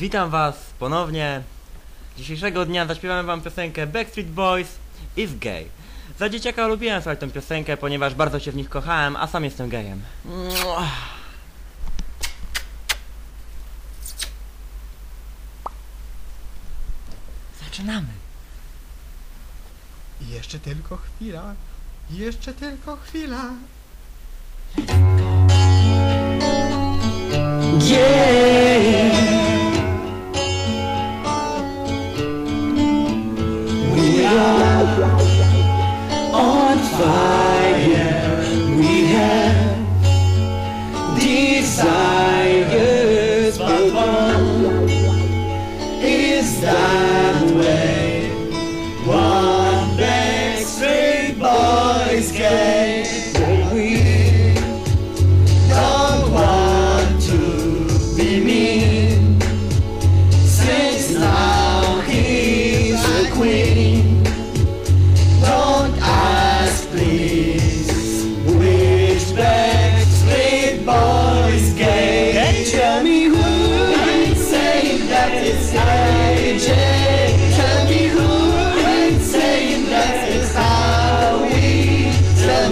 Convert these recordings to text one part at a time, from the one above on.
Witam Was ponownie. Dzisiejszego dnia zaśpiewamy Wam piosenkę Backstreet Boys is Gay. Za dzieciaka lubiłem słuchać tę piosenkę, ponieważ bardzo się w nich kochałem, a sam jestem gejem. Zaczynamy. Jeszcze tylko chwila, jeszcze tylko chwila. Yeah! is that way. One backstreet boys came.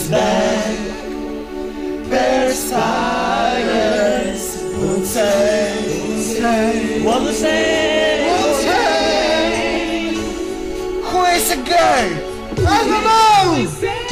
is back. Versailles, will say, will say, will say. Where's the guy? I don't know.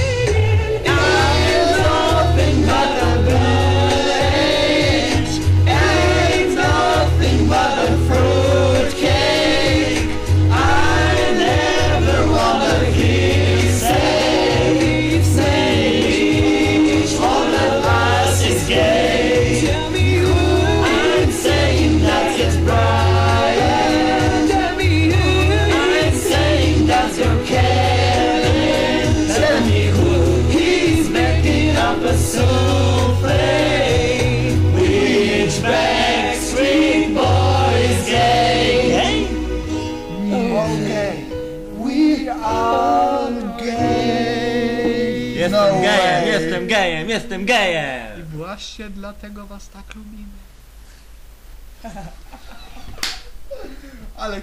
Jestem no gejem, way. jestem gejem, jestem gejem! I właśnie dlatego was tak lubimy. Ale